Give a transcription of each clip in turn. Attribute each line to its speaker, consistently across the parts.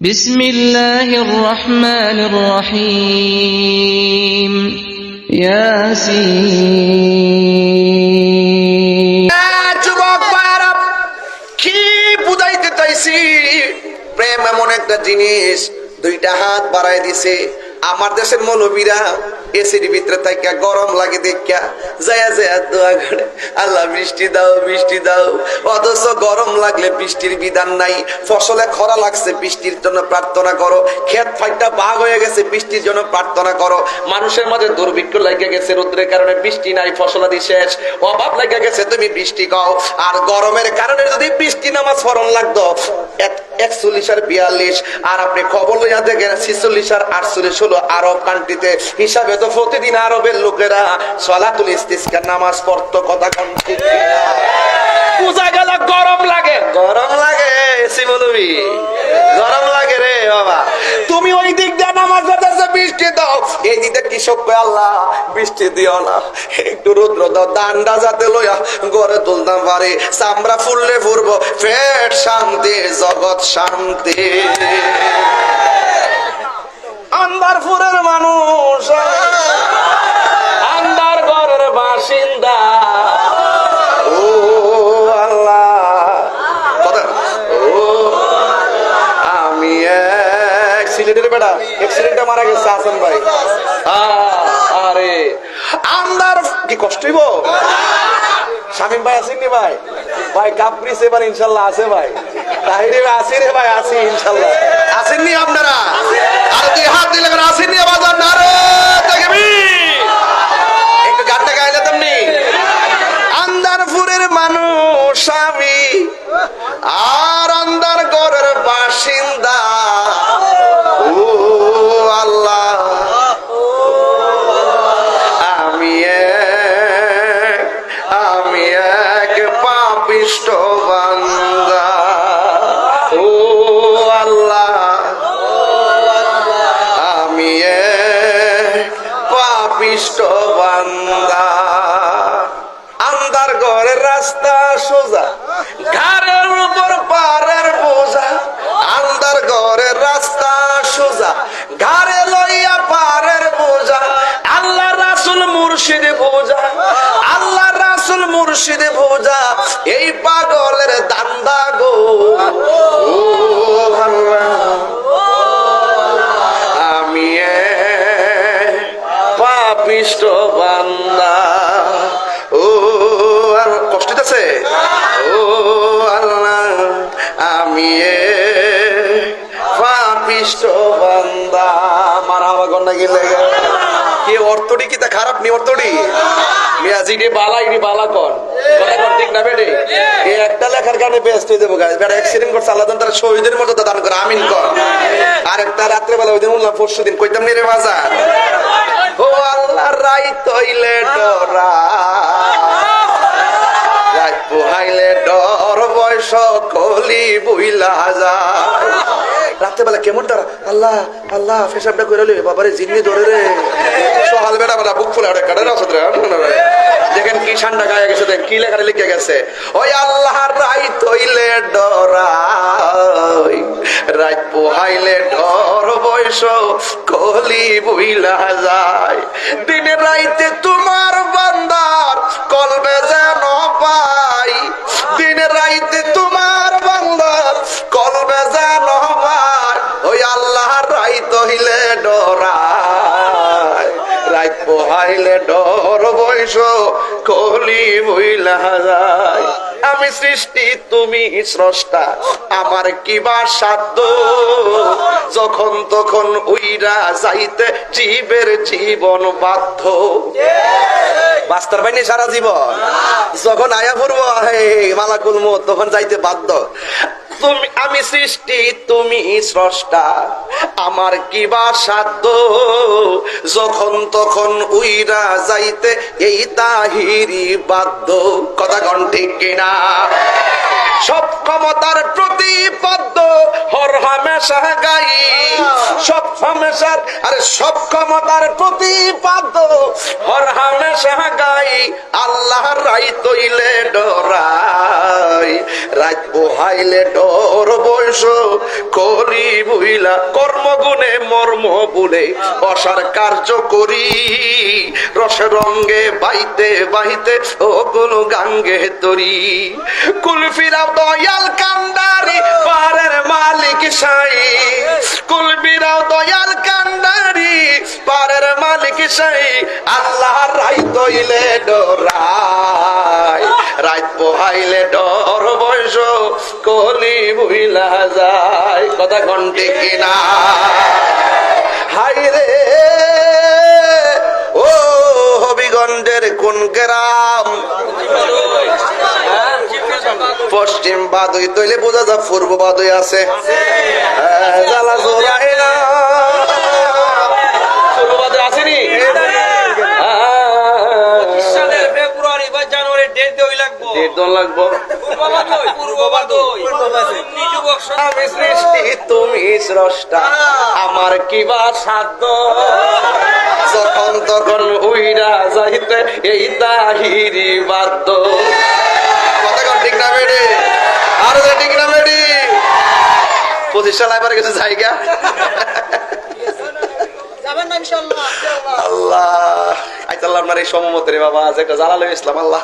Speaker 1: بسم الله الرحمن الرحيم ياسين
Speaker 2: হ্যাঁ, যুবক ভাইরা, কি বুঝাইতে চাইছি প্রেম এমন একটা জিনিস দুইটা হাত বাড়াই দিছে আমার দেশের মৌলবীরা এসির ভিতরে থাকা গরম লাগে দেখা যায় যায় দোয়া করে, আল্লাহ বৃষ্টি দাও বৃষ্টি দাও। অথচ গরম লাগলে বৃষ্টির বিধান নাই। ফসলে খরা লাগছে, বৃষ্টির জন্য প্রার্থনা করো। ক্ষেত ফাইটা বাঘ হয়ে গেছে, বৃষ্টির জন্য প্রার্থনা করো। মানুষের মাঝে দুর্ভিক্ষ লাগে গেছে, রোদ্রের কারণে বৃষ্টি নাই, ফসলাদি শেষ। অভাব লাগে গেছে, তুমি বৃষ্টি কও আর গরমের কারণে যদি বৃষ্টি নামাজ ফরন লাগতো, এক- একচল্লিশ আর বিয়াল্লিশ। আর আপনি খবর লইয়া দেখেন, ছিচল্লিশ আর আটচল্লিশ হলো আরব কান্ট্রিতে হিসাবে তো প্রতিদিন আরবের লোকেরা সলাতুল ইস্তিস্কার নামাজ পড়তো কথা কন ঠিক? বোঝা গেল গরম লাগে। গরম লাগে এসি বলবি গরম লাগে রে বাবা। তুমি ওই দিক দিয়ে নামাজ পড়তেছো বৃষ্টি দাও। এই দিক কৃষক কয় আল্লাহ বৃষ্টি দিও না। একটু রুদ্র দাও দান্ডা যাতে লইয়া গড়ে তুলতাম পারে। চামড়া ফুললে ফুরবো পেট শান্তি জগৎ শান্তি। এক বেটা অ্যাক্সিডেন্টে মারা গেছে হাসান ভাই। আরে আন্দার কি কষ্ট হইব? শামিম ভাই আসেননি ভাই? ভাই কাপড়িস এবার ইনশাল্লাহ আছে ভাই। তাহিরে ভাই আসি রে ভাই আসি ইনশাল্লাহ। আসেননি আপনারা? আর দুই হাত দিলে আসেননি আবার? না বান্দা। আন্দার ঘরের রাস্তা সোজা ঘরের উপর পারের বোঝা। আন্দার ঘরের রাস্তা সোজা ঘরে লইয়া পারের বোঝা। আল্লাহ রাসুল মুর্শিদ বোঝা আল্লাহ রাসুল মুর্শিদ বোঝা। এই পাগলের দান্দা গো। পাপিষ্ট বান্দা। ও, আর কষ্ট আছে ও আল্লাহ আমি এক পাপিষ্ট বান্দা। মারা হওয়া গন্ডা গেলে। কি অর্থটি কি তা খারাপ নি অর্থটি? মিয়াজি রে বালা, ইডি বালা কর কথা কর ঠিক না বেটে? এই একটা লেখার কারণে বেস্ট হয়ে যাব গাইস বেটা অ্যাক্সিডেন্ট করছে, আল্লাহ তারা শহীদের মতো দান করে, আমিন কর আর একটা রাত্রে বেলা ওই দিন উল্লাহ পরশু দিন কইতাম নি রে বাজার ও আল্লাহ রাই তৈলে ডরা। রাত পোহাইলে ডর বয়স কলি বুইলা যায় রাত্রেবেলা কেমন ডর আল্লাহ আল্লাহ, ফেসাবটা করে বাবারে জিন্নি ধরে রে। সকাল বেলা বেলা বুক ফুলে কাটে না সদরে ঠান্ডা গায়ে গেছে দেখ কি লেখা লিখে গেছে? ওই আল্লাহর রাই তৈলে ডরাই রাই পোহাইলে ডর বয়স কলি বুইলা যায়। দিনে রাইতে তোমার পোহাইলে ডর বয়স কলি বইলা যায়। আমি সৃষ্টি, তুমি স্রষ্টা, আমার কিবা সাধ্য? যখন তখন উইরা যাইতে জীবের জীবন বাধ্য। বাস্তর পাইনি সারা জীবন। যখন আয়া পড়ব হে মালাকুল মত তখন যাইতে বাধ্য। তুমি আমি সৃষ্টি তুমি স্রষ্টা। আমার কিবা সাধ্য? যখন তখন উইরা যাইতে এই তাহিরি বাধ্য। কথা কন ঠিক কিনা? সব ক্ষমতার প্রতিপদ্য হর হামেশা গাই। সব হামেশার আরে সব ক্ষমতার প্রতিপাদ্য হর হামেশা গাই। আল্লাহর রাই তৈলে ডরাই রাত বহাইলে ডর বয়স করি বুইলা কর্মগুণে মর্ম বলে অসার কার্য করি। রসে রঙ্গে বাইতে বাইতে ও কোন গাঙ্গে তরি। কুলফিরা দয়াল কান্দারি পারের মালিক সাই। কুলফিরাও দয়াল কান্দারি পারের মালিক সাই। আল্লাহ রাই তৈলে ডরাই রাত পোহাইলে ডর কলি বুইলা যায়। কথা ঘন্টে কিনা? হাই রে। ও হবিগঞ্জের কোন গ্রাম? পশ্চিম বাদই তৈলে বোঝা যা পূর্ব বাদই আছে। হ্যাঁ, জ্বালা জোড়াই না। পূর্ব আমি সৃষ্টি তুমি স্রষ্টা। আমার কি বা সাধ্য? যখন তখন উইরা যাইতে এই তাহিরি বাদ্য কথা কন ঠিক না বেডি আরও ঠিক না বেডি পঁচিশ সাল এবার গেছে জায়গা। আল্লাহ। আইতাল্লাহ আপনার এই সমমত বাবা যে একটা ইসলাম আল্লাহ।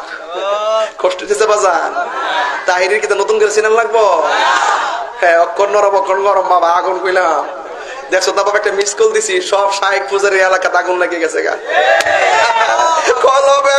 Speaker 2: কষ্ট দিতে বাজান। তাহিরির কিন্তু নতুন করে সিনেমা লাগবো? হ্যাঁ অক্ষর নরম অক্ষর নরম বাবা, আগুন কইলাম। দেখছ, তো বাবা একটা মিস কল দিছি, সব শাহেক পুজোর এলাকাতে আগুন লাগিয়ে গেছে গা। কলবে